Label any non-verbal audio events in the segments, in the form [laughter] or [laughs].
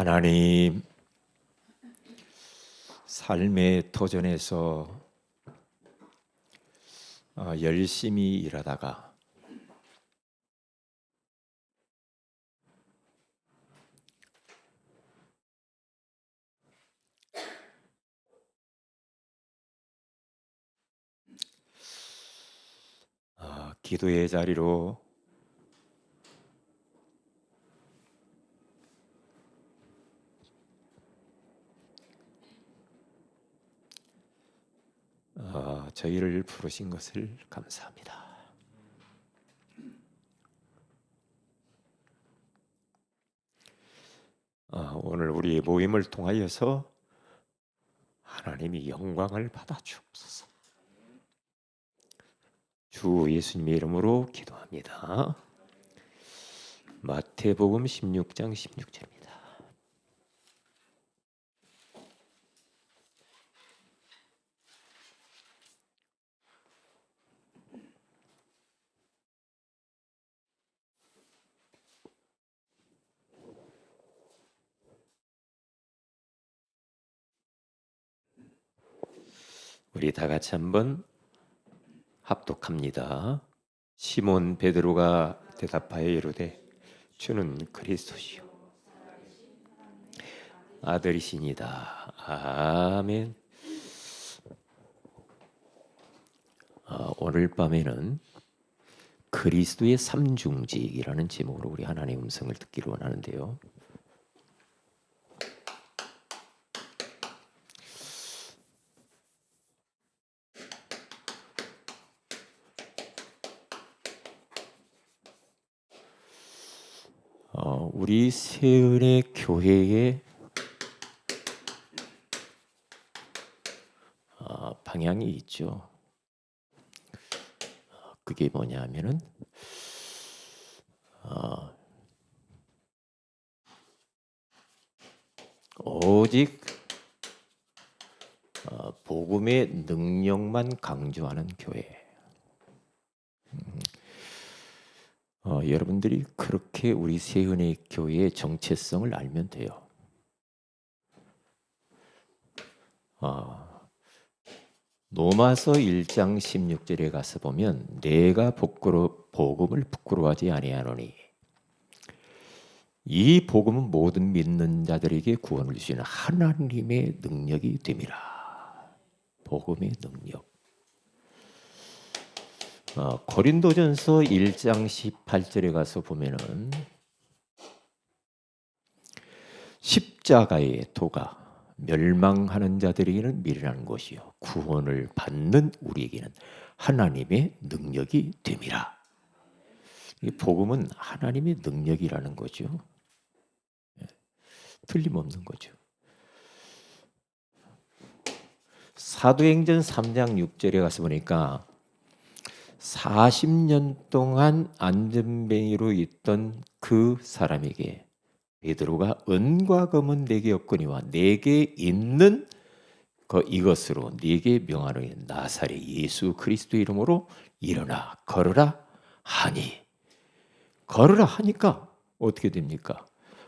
하나님 삶의 도전에서 어, 열심히 일하다가 어, 기도의 자리로 저희를 부르신 것을 감사합니다. 어, 오늘 우리 모임을 통하여서 하나님이 영광을 받아 주옵소서. 주 예수님의 이름으로 기도합니다. 마태복음 16장 16절입니다. 우리 다 같이 한번 합독합니다. 시몬 베드로가 대답하여 이르되 주는 그리스도시요 아들이시니다. 아멘. 어, 오늘 밤에는 그리스도의 삼중직이라는 제목으로 우리 하나님의 음성을 듣기를 원하는데요. 어, 우리 세은의 교회의 어, 방향이 있죠. 어, 그게 뭐냐면은 어, 오직 어, 복음의 능력만 강조하는 교회. 어, 여러분들이 그렇게 우리 세은의 교회의 정체성을 알면 돼요. 어, 로마서 1장 16절에 가서 보면 내가 부끄러, 복음을 부끄러워하지 아니하노니 이 복음은 모든 믿는 자들에게 구원을 주시는 하나님의 능력이 됨이라. 복음의 능력. 어, 고린도전서 1장 18절에 가서 보면은 십자가의 도가 멸망하는 자들에게는 미련한 것이요 구원을 받는 우리에게는 하나님의 능력이 됨이라. 이 복음은 하나님의 능력이라는 거죠. 예, 틀림없는 거죠. 사도행전 3장 6절에 가서 보니까 40년 동안 안전뱅이로 있던 그 사람에게 베드로가 은과 금은 내게 없거니와 내게 있는 그 이것으로 네게 명하노니 나사렛 예수 그리스도 이름으로 일어나 걸으라 하니 걸으라 하니까 어떻게 됩니까?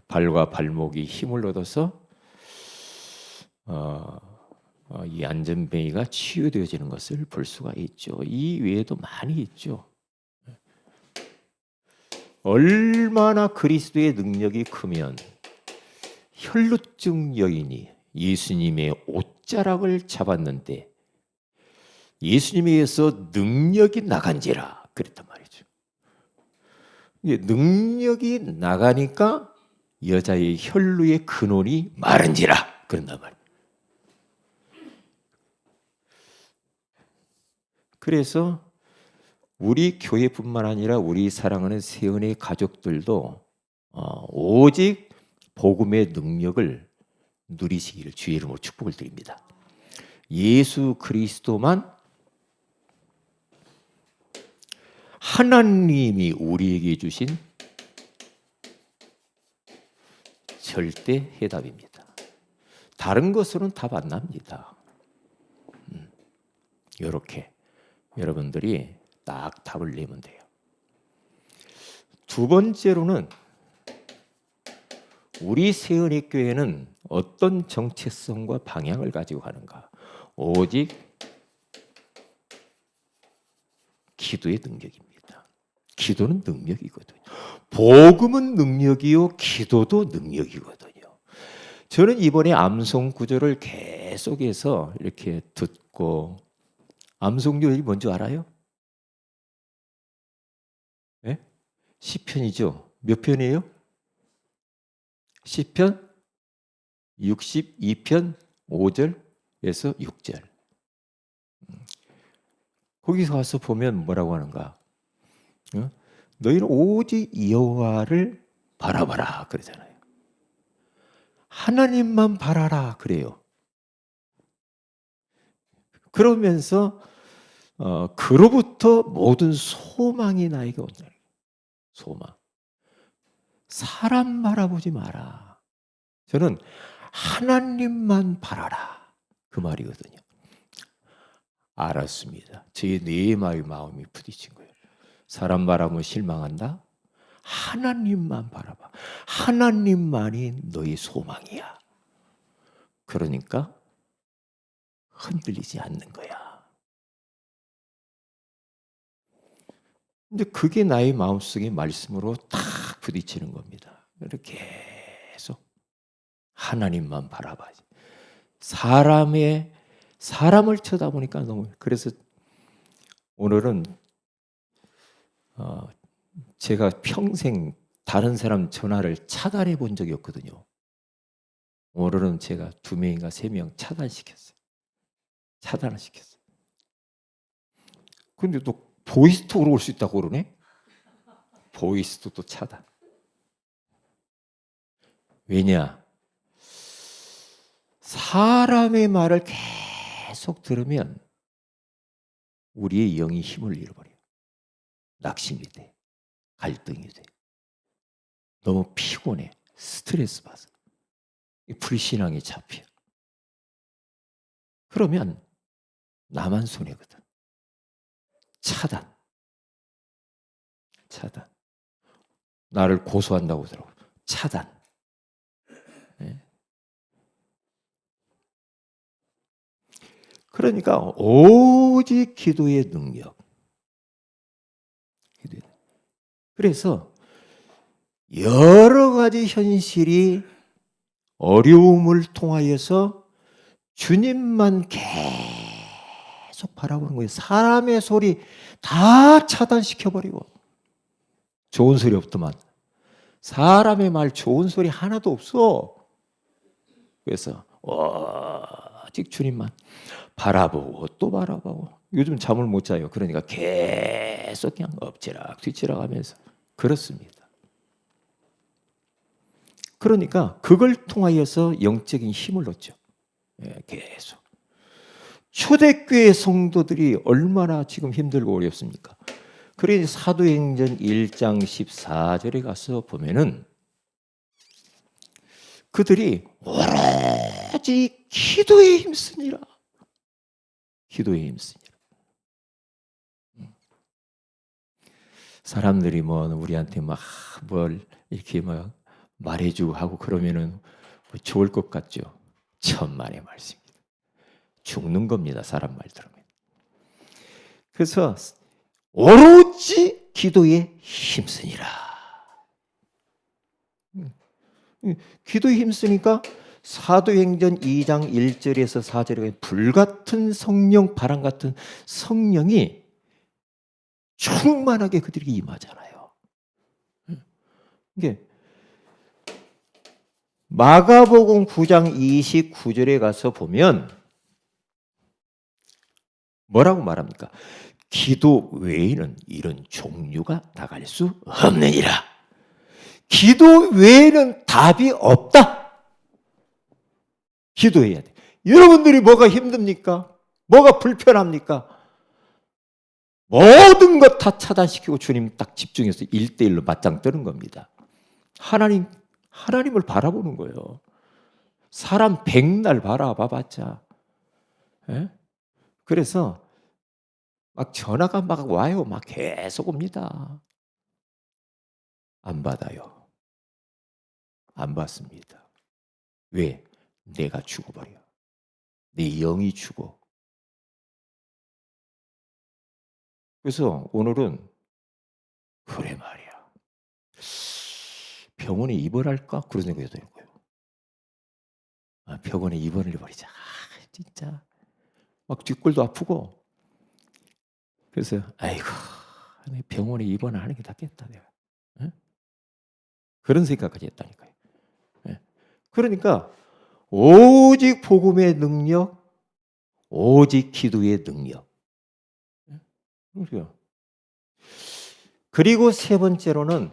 발과 발목이 힘을 얻어서 어, 어, 이 안전뱅이가 치유되어지는 것을 볼 수가 있죠. 이 외에도 많이 있죠. 얼마나 그리스도의 능력이 크면 혈루증 여인이 예수님의 옷자락을 잡았는데 예수님에 의해서 능력이 나간지라 그랬단 말이죠. 능력이 나가니까 여자의 혈루의 근원이 마른지라 그런단 말이에요. 그래서 우리 교회뿐만 아니라 우리 사랑하는 세은의 가족들도 어, 오직 복음의 능력을 누리시기를 주의 이름으로 축복을 드립니다. 예수 그리스도만 하나님이 우리에게 주신 절대 해답입니다. 다른 것으로는 답 안 납니다. 음, 이렇게 여러분들이 딱 답을 내면 돼요. 두 번째로는 우리 세은의 교회는 어떤 정체성과 방향을 가지고 가는가? 오직 기도의 능력입니다. 기도는 능력이거든요. 복음은 능력이요, 기도도 능력이거든요. 저는 이번에 암송 구절을 계속해서 이렇게 듣고 암송 구절이 뭔지 알아요? 네? 시편이죠. 몇 편이에요? 시편 62편 5절에서 6절. 거기서 와서 보면 뭐라고 하는가? 어? 너희는 오직 여호와를 바라봐라 그러잖아요. 하나님만 바라라 그래요. 그러면서 어, 그로부터 모든 소망이 나에게 온다. 소망. 사람 바라보지 마라. 저는 하나님만 바라라. 그 말이거든요. 알았습니다. 제 내마의 마음이 부딪힌 거예요. 사람 바라보면 실망한다? 하나님만 바라봐. 하나님만이 너의 소망이야. 그러니까 흔들리지 않는 거야. 근데 그게 나의 마음속의 말씀으로 딱 부딪히는 겁니다. 이렇게 계속 하나님만 바라봐야지. 사람의 사람을 쳐다보니까 너무 그래서 오늘은 어, 제가 평생 다른 사람 전화를 차단해 본 적이 없거든요. 오늘은 제가 두 명인가 세 명 차단시켰어요. 차단을 시켰어요. 근데 또 보이스톡으로 올 수 있다고 그러네? 보이스도 또 차단. 왜냐? 사람의 말을 계속 들으면 우리의 영이 힘을 잃어버려요. 낙심이 돼. 갈등이 돼. 너무 피곤해. 스트레스 받아. 불신앙이 잡혀. 그러면 나만 손해거든. 차단. 차단. 나를 고소한다고 들어. 차단. 네. 그러니까 오직. 기도의 능력. 그래서 여러 가지 현실이 어려움을 통하여서 주님만 계속 바라보는 거예요. 사람의 소리 다 차단시켜버리고. 좋은 소리 없더만. 사람의 말 좋은 소리 하나도 없어. 그래서 오직 주님만 바라보고 또 바라보고 요즘 잠을 못 자요. 그러니까 계속 그냥 엎치락 뒤치락 하면서 그렇습니다. 그러니까 그걸 통하여서 영적인 힘을 얻죠. 예, 계속. 초대교회 성도들이 얼마나 지금 힘들고 어렵습니까? 그래 사도행전 1장 14절에 가서 보면은 그들이 오로지 기도에 힘쓰니라. 기도에 힘쓰니라. 음. 사람들이 뭐 우리한테 막 뭘 이렇게 막 말해주고 하고 그러면은 뭐 좋을 것 같죠. 천만의 말씀입니다. 죽는 겁니다. 사람 말 들으면. 그래서 오로지 기도에 힘쓰니라. 기도에 힘쓰니까 사도행전 2장 1절에서 4절에 불같은 성령, 바람 같은 성령이 충만하게 그들에게 임하잖아요. 이게 마가복음 9장 29절에 가서 보면 뭐라고 말합니까? 기도 외에는 이런 종류가 나갈 수 없느니라. 기도 외에는 답이 없다. 기도해야 돼. 여러분들이 뭐가 힘듭니까? 뭐가 불편합니까? 모든 것 다 차단시키고 주님 딱 집중해서 일대일로 맞짱 뜨는 겁니다. 하나님, 하나님을 바라보는 거예요. 사람 백날 바라봐봤자. 예? 그래서 막 전화가 막 와요. 막 계속 옵니다. 안 받아요. 안 받습니다. 왜? 내가 죽어버려. 내 영이 죽어. 그래서 오늘은 그래 말이야. 병원에 입원할까? 그런 생각이 들고요. 아, 병원에 입원을 해버리자. 아, 진짜. 막 뒷골도 아프고. 그래서, 아이고, 병원에 입원을 하는 게 낫겠다, 내가. 응? 그런 생각까지 했다니까요. 예. 그러니까, 오직 복음의 능력, 오직 기도의 능력. 예? 그래요. 그리고 세 번째로는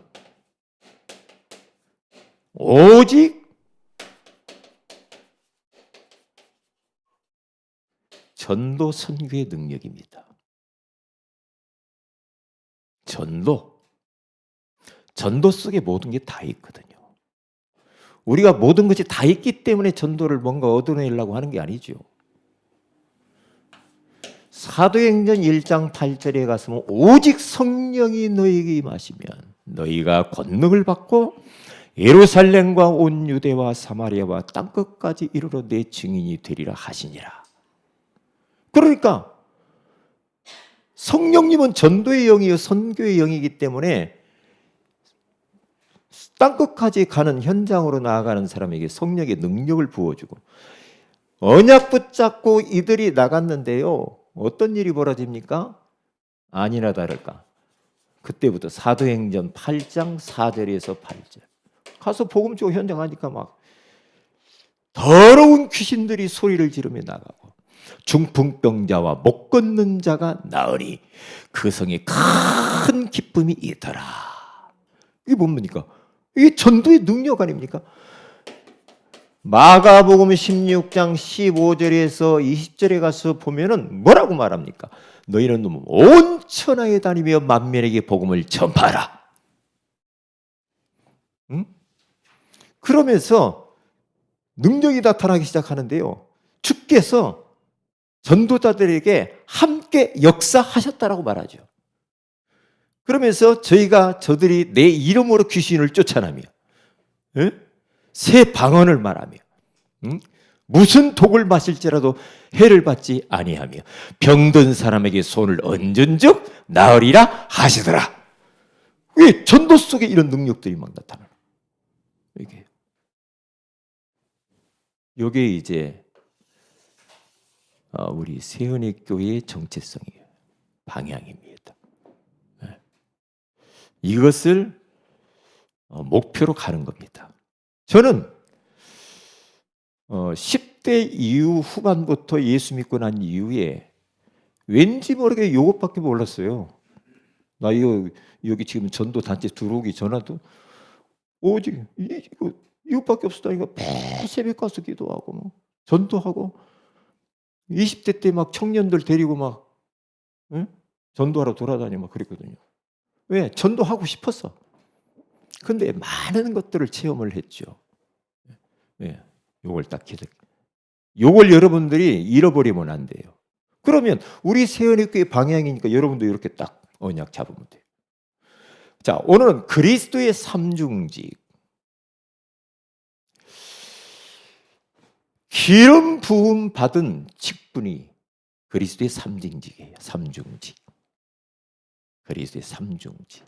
오직 전도 선교의 능력입니다. 전도. 전도 속에 모든 게 다 있거든요. 우리가 모든 것이 다 있기 때문에 전도를 뭔가 얻어내려고 하는 게 아니죠. 사도행전 1장 8절에 가서 오직 성령이 너희에게 임하시면 너희가 권능을 받고 예루살렘과 온 유대와 사마리아와 땅 끝까지 이르러 내 증인이 되리라 하시니라. 그러니까 성령님은 전도의 영이요 선교의 영이기 때문에 땅 끝까지 가는 현장으로 나아가는 사람에게 성령의 능력을 부어주고 언약 붙잡고 이들이 나갔는데요. 어떤 일이 벌어집니까? 아니나 다를까. 그때부터 사도행전 8장 4절에서 8절. 가서 복음 쪽 현장 하니까 막 더러운 귀신들이 소리를 지르며 나가고 중풍병자와 못 걷는 자가 나으니 그 성에 큰 기쁨이 있더라. 이게 뭡니까? 이게 전도의 능력 아닙니까? 마가복음 16장 15절에서 20절에 가서 보면은 뭐라고 말합니까? 너희는 온 천하에 다니며 만면에게 복음을 전파하라. 응? 그러면서 능력이 나타나기 시작하는데요. 주께서 전도자들에게 함께 역사하셨다라고 말하죠. 그러면서 저희가 저들이 내 이름으로 귀신을 쫓아내며 예? 새 방언을 말하며 응? 무슨 독을 마실지라도 해를 받지 아니하며 병든 사람에게 손을 얹은즉 나으리라 하시더라. 왜 전도 속에 이런 능력들이 막 나타나는 이게 이게 이제 어, 우리 세은의 교회의 정체성이에요. 방향입니다. 네. 이것을 어, 목표로 가는 겁니다. 저는 어, 10대 이후 후반부터 예수 믿고 난 이후에 왠지 모르게 이것밖에 몰랐어요. 나 이거 여기 지금 전도 단체 들어오기 전에도 오직 이거 이것밖에 없었다니까 매 새벽 가서 기도하고 뭐 전도하고 20대 때 막 청년들 데리고 막 응? 전도하러 돌아다니고 막 그랬거든요. 왜? 전도하고 싶었어. 근데 많은 것들을 체험을 했죠. 예, 요걸 딱 기득. 요걸 여러분들이 잃어버리면 안 돼요. 그러면 우리 세연의교회 방향이니까 여러분도 이렇게 딱 언약 잡으면 돼요. 자, 오늘은 그리스도의 삼중직. 기름 부음 받은 직분이 그리스도의 삼중직이에요. 삼중직. 그리스도의 삼중직.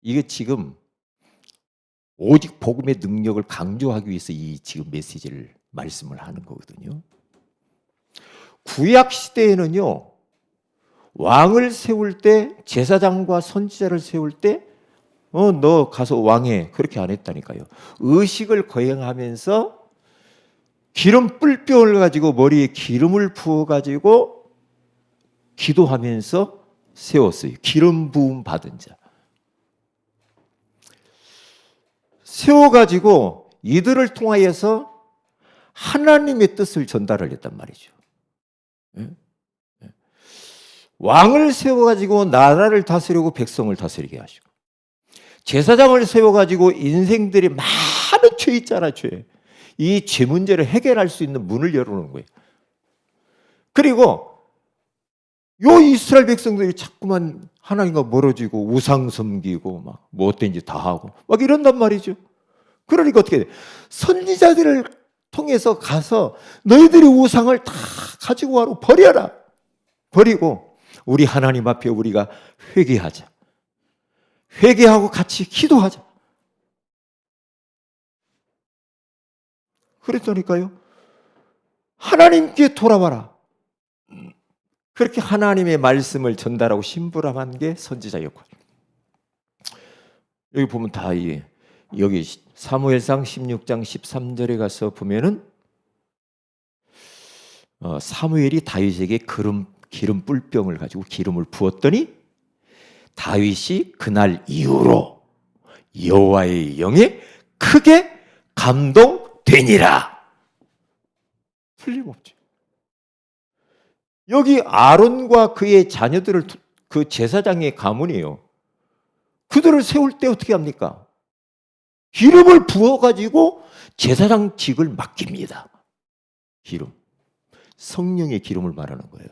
이게 지금 오직 복음의 능력을 강조하기 위해서 이 지금 메시지를 말씀을 하는 거거든요. 구약 시대에는요. 왕을 세울 때 제사장과 선지자를 세울 때 어, 너 가서 왕해. 그렇게 안 했다니까요. 의식을 거행하면서 기름 뿔병을 가지고 머리에 기름을 부어 가지고 기도하면서 세웠어요. 기름 부음 받은 자. 세워 가지고 이들을 통하여서 하나님의 뜻을 전달을 했단 말이죠. 예? 예. 왕을 세워 가지고 나라를 다스리고 백성을 다스리게 하시고 제사장을 세워 가지고 인생들이 많은 죄 있잖아, 죄. 이 죄 문제를 해결할 수 있는 문을 열어놓은 거예요. 그리고 요 이스라엘 백성들이 자꾸만 하나님과 멀어지고 우상 섬기고 막 못된 짓다 하고 막 이런단 말이죠. 그러니까 어떻게 돼? 선지자들을 통해서 가서 너희들의 우상을 다 가지고 와로 버려라. 버리고 우리 하나님 앞에 우리가 회개하자. 회개하고 같이 기도하자. 그랬더니까요. 하나님께 돌아와라. 그렇게 하나님의 말씀을 전달하고 심부람한 게 선지자 역할. 여기 보면 다 이, 여기 사무엘상 16장 13절에 가서 보면은 어, 사무엘이 다윗에게 기름 기름 뿔병을 가지고 기름을 부었더니 다윗이 그날 이후로 여호와의 영에 크게 감동 되니라. 틀림없죠. 여기 아론과 그의 자녀들을 두- 그 제사장의 가문이에요. 그들을 세울 때 어떻게 합니까? 기름을 부어가지고 제사장직을 맡깁니다. 기름. 성령의 기름을 말하는 거예요.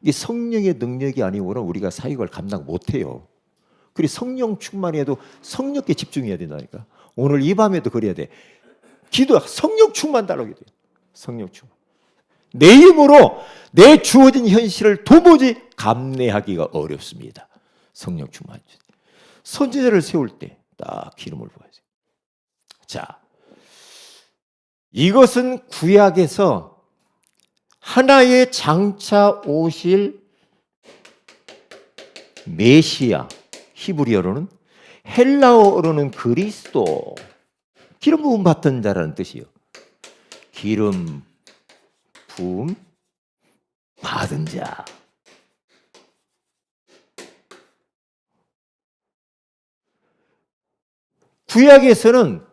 이게 성령의 능력이 아니고는 우리가 사역을 감당 못해요. 그리고 성령 충만해도 성령께 집중해야 된다니까. 오늘 이 밤에도 그래야 돼. 기도 성령 충만 달라고 돼요. 성령 충만. 내 힘으로 내 주어진 현실을 도무지 감내하기가 어렵습니다. 성령 충만. 선지자를 세울 때 딱 기름을 부어야죠. 자, 이것은 구약에서 하나의 장차 오실 메시아 히브리어로는 헬라어로는 그리스도 기름 부음 받던 자라는 뜻이요. 기름 부음 받은 자. 구약에서는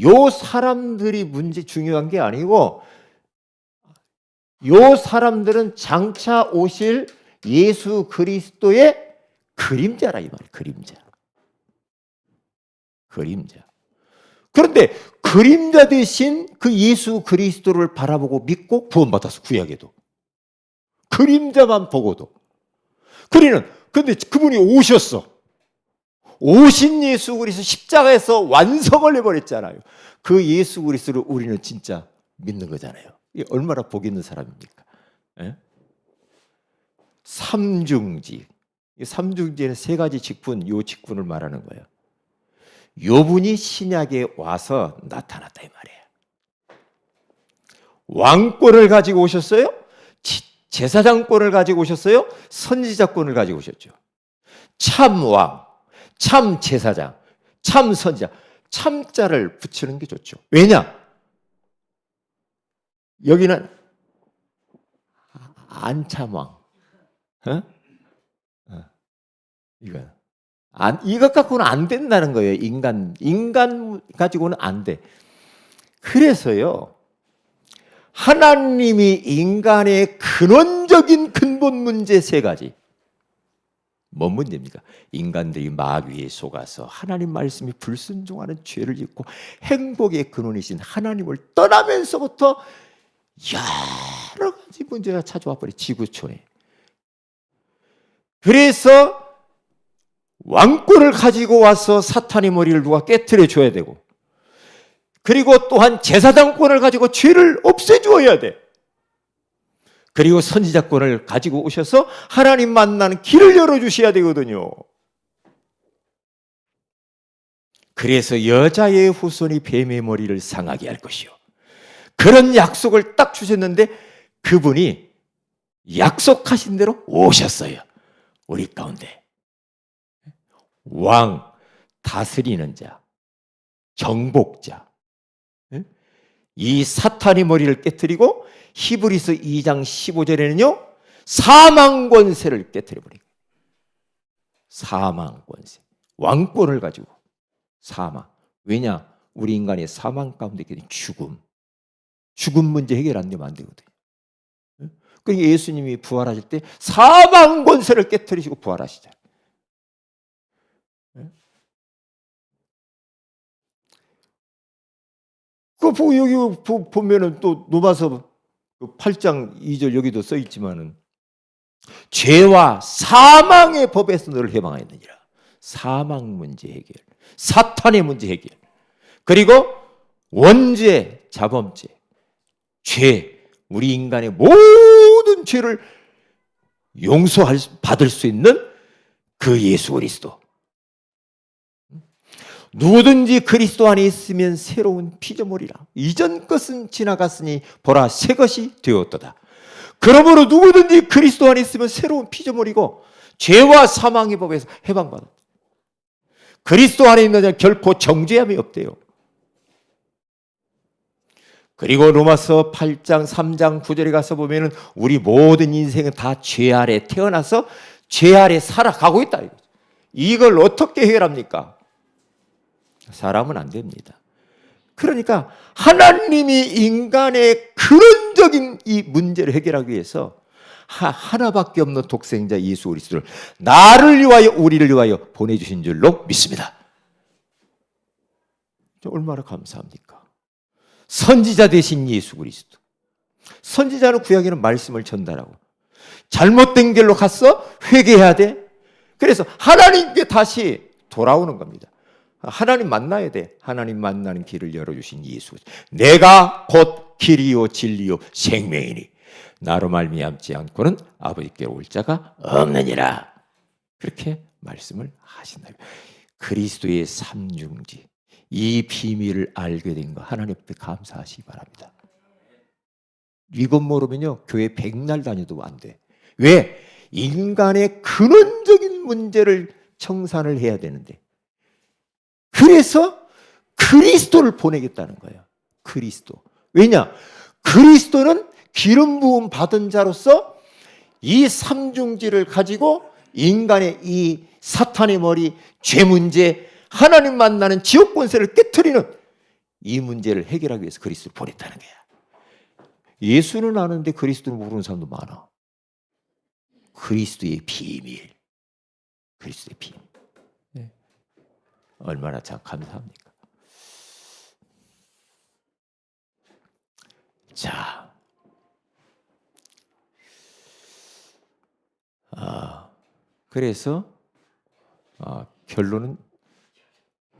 요 사람들이 문제 중요한 게 아니고 요 사람들은 장차 오실 예수 그리스도의 그림자라 이 말이에요. 그림자. 그림자. 그런데 그림자 대신 그 예수 그리스도를 바라보고 믿고 구원받았어. 구약에도. 그림자만 보고도. 그리는 근데 그분이 오셨어. 오신 예수 그리스도 십자가에서 완성을 해버렸잖아요. 그 예수 그리스도를 우리는 진짜 믿는 거잖아요. 얼마나 복 있는 사람입니까? 예? 삼중직. 이 삼중직의 세 가지 직분, 요 직분을 말하는 거예요. 요 분이 신약에 와서 나타났다 이 말이에요. 왕권을 가지고 오셨어요? 지- 제사장권을 가지고 오셨어요? 선지자권을 가지고 오셨죠. 참 왕, 참 제사장, 참 선지자, 참자를 붙이는 게 좋죠. 왜냐? 여기는 안참왕, 어? 어. 이거 안 이것 갖고는 안 된다는 거예요. 인간 인간 가지고는 안 돼. 그래서요. 하나님이 인간의 근원적인 근본 문제 세 가지. 뭔 문제입니까? 인간들이 마귀에 속아서 하나님 말씀이 불순종하는 죄를 짓고 행복의 근원이신 하나님을 떠나면서부터 여러 가지 문제가 찾아와 버리 지구촌에. 그래서 왕권을 가지고 와서 사탄의 머리를 누가 깨뜨려 줘야 되고 그리고 또한 제사장권을 가지고 죄를 없애 주어야 돼. 그리고 선지자권을 가지고 오셔서 하나님 만나는 길을 열어 주셔야 되거든요. 그래서 여자의 후손이 뱀의 머리를 상하게 할 것이요. 그런 약속을 딱 주셨는데 그분이 약속하신 대로 오셨어요. 우리 가운데. 왕, 다스리는 자, 정복자. 예? 이 사탄의 머리를 깨뜨리고 히브리서 2장 15절에는요. 사망 권세를 깨뜨려 버리고 사망 권세. 왕권을 가지고 사망. 왜냐? 우리 인간의 사망 가운데 있는 죽음. 죽음 문제 해결 안 되면 안 되거든요. 예? 그러니까 예수님이 부활하실 때 사망 권세를 깨뜨리시고 부활하시잖아요. 그 여기 보- 보면은 또 노바서 8장 2절 여기도 써 있지만은 죄와 사망의 법에서 너를 해방하였느니라. 사망 문제 해결, 사탄의 문제 해결. 그리고 원죄, 자범죄, 죄, 우리 인간의 모든 죄를 용서할 수- 받을 수 있는 그 예수 그리스도. 누구든지 그리스도 안에 있으면 새로운 피조물이라. 이전 것은 지나갔으니 보라 새 것이 되었도다. 그러므로 누구든지 그리스도 안에 있으면 새로운 피조물이고 죄와 사망의 법에서 해방받았다. 그리스도 안에 있는 자는 결코 정죄함이 없대요. 그리고 로마서 8장 3장 9절에 가서 보면은 우리 모든 인생은 다 죄 아래 태어나서 죄 아래 살아가고 있다. 이걸 어떻게 해결합니까? 사람은 안 됩니다. 그러니까 하나님이 인간의 근원적인 이 문제를 해결하기 위해서 하, 하나밖에 없는 독생자 예수 그리스도를 나를 위하여 우리를 위하여 보내주신 줄로 믿습니다. 얼마나 감사합니까? 선지자 대신 예수 그리스도. 선지자는 구약에는 말씀을 전달하고 잘못된 길로 갔어 회개해야 돼. 그래서 하나님께 다시 돌아오는 겁니다. 하나님 만나야 돼. 하나님 만나는 길을 열어주신 예수. 내가 곧 길이요 진리요 생명이니 나로 말미암지 않고는 아버지께 올 자가 없느니라. 그렇게 말씀을 하신다. 그리스도의 삼중지 이 비밀을 알게 된 거 하나님 앞에 감사하시기 바랍니다. 이것 모르면요 교회 백날 다녀도 안 돼. 왜? 인간의 근원적인 문제를 청산을 해야 되는데 그래서 그리스도를 보내겠다는 거예요. 그리스도. 왜냐? 그리스도는 기름 부음 받은 자로서 이 삼중지를 가지고 인간의 이 사탄의 머리, 죄 문제, 하나님 만나는 지옥 권세를 깨뜨리는 이 문제를 해결하기 위해서 그리스도를 보냈다는 거야. 예수는 아는데 그리스도를 모르는 사람도 많아. 그리스도의 비밀. 그리스도의 비밀. 네. 얼마나 참 감사합니까? 자, 아, 그래서 아, 결론은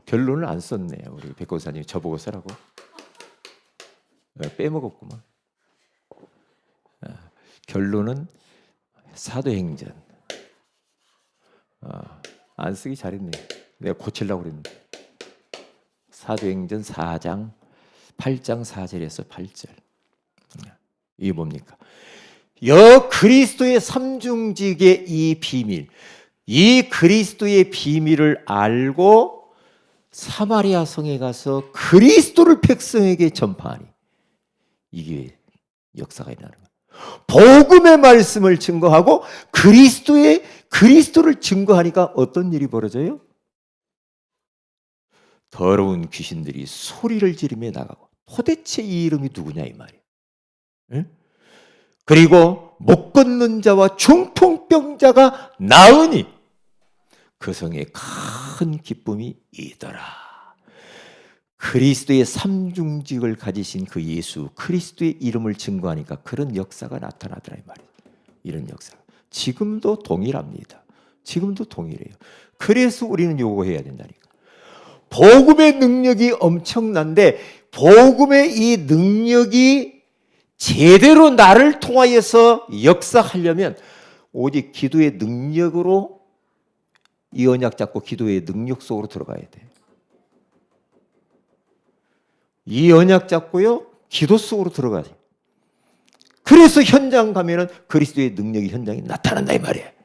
결론을 안 썼네요. 우리 백고사님 저보고 쓰라고 네, 빼먹었구만. 아, 결론은 사도행전. 아, 안 쓰기 잘했네. 내가 고치려고 그랬는데. 사도행전 4장 8장 4절에서 8절. 이게 뭡니까? 여 그리스도의 삼중직의 이 비밀, 이 그리스도의 비밀을 알고 사마리아 성에 가서 그리스도를 백성에게 전파하니 이게 역사가 일어나는 거예요. 복음의 말씀을 증거하고 그리스도의 그리스도를 증거하니까 어떤 일이 벌어져요? 더러운 귀신들이 소리를 지르며 나가고 도대체 이 이름이 누구냐 이 말이에요. 응? 그리고 못 걷는 자와 중풍병자가 나으니 그 성에 큰 기쁨이 있더라. 그리스도의 삼중직을 가지신 그 예수 그리스도의 이름을 증거하니까 그런 역사가 나타나더라 이 말이에요. 이런 역사. 지금도 동일합니다. 지금도 동일해요. 그래서 우리는 요구해야 된다니까. 복음의 능력이 엄청난데 복음의 이 능력이 제대로 나를 통하여서 역사하려면 오직 기도의 능력으로 이 언약 잡고 기도의 능력 속으로 들어가야 돼. 이 언약 잡고요 기도 속으로 들어가야 돼. 그래서 현장 가면은 그리스도의 능력이 현장에 나타난다 이 말이에요.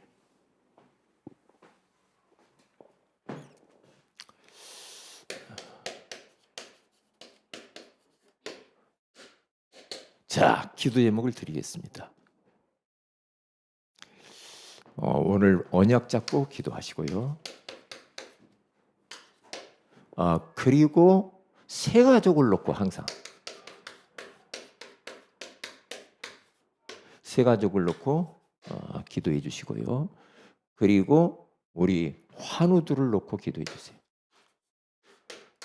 자, 기도 제목을 드리겠습니다. 어, 오늘 언약 잡고 기도하시고요. 아, 그리고 세 가족을 놓고 항상 세 가족을 놓고 어, 기도해 주시고요. 그리고 우리 환우들을 놓고 기도해 주세요.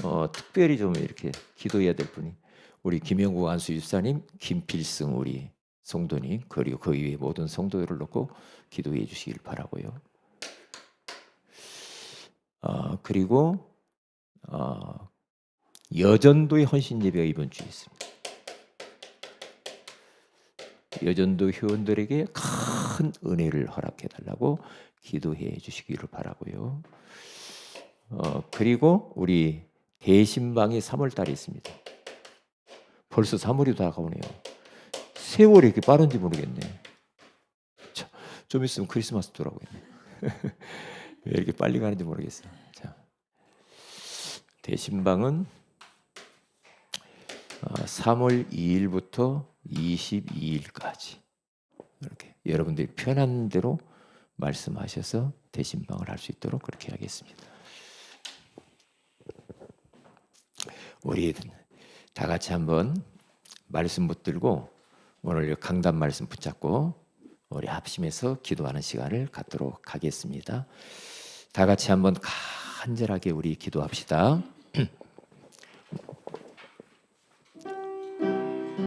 어, 특별히 좀 이렇게 기도해야 될 분이 우리 김영구 안수 유사님, 김필승 우리 성도님 그리고 그 이외의 모든 성도들을 놓고 기도해 주시길 바라고요. 어, 그리고 어, 여전도의 헌신 예배가 이번 주에 있습니다. 여전도 회원들에게 큰 은혜를 허락해 달라고 기도해 주시기를 바라고요. 어, 그리고 우리 대신방이 3월 달에 있습니다. 벌써 3월이 다가오네요. 세월이 이렇게 빠른지 모르겠네. 자, 좀 있으면 크리스마스 돌아오겠네. [laughs] 왜 이렇게 빨리 가는지 모르겠어. 자, 대신방은 어, 3월 2일부터 22일까지 이렇게 여러분들이 편한 대로 말씀하셔서 대신방을 할 수 있도록 그렇게 하겠습니다. 우리 다 같이 한번 말씀 붙들고 오늘 강단 말씀 붙잡고 우리 합심해서 기도하는 시간을 갖도록 하겠습니다. 다 같이 한번 간절하게 우리 기도합시다. [clears throat]